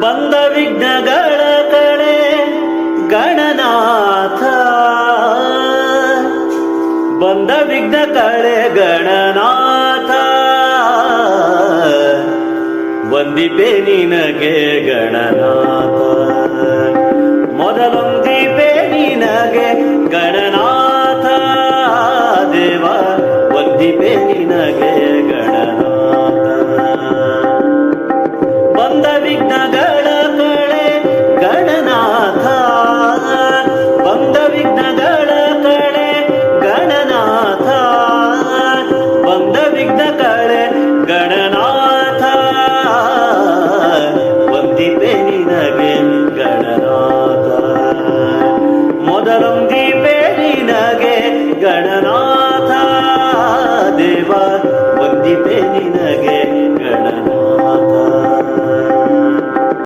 ಬಂದ ವಿಘ್ನಗಳ ಕಡೆ ಗಣನಾಥ. ಬಂದ ವಿಘ್ನ ಕಡೆ ಗಣನಾಥ. ವಂದಿಪೆ ನಿನಗೆ ಗಣನಾಥ. ನಿನಗೆ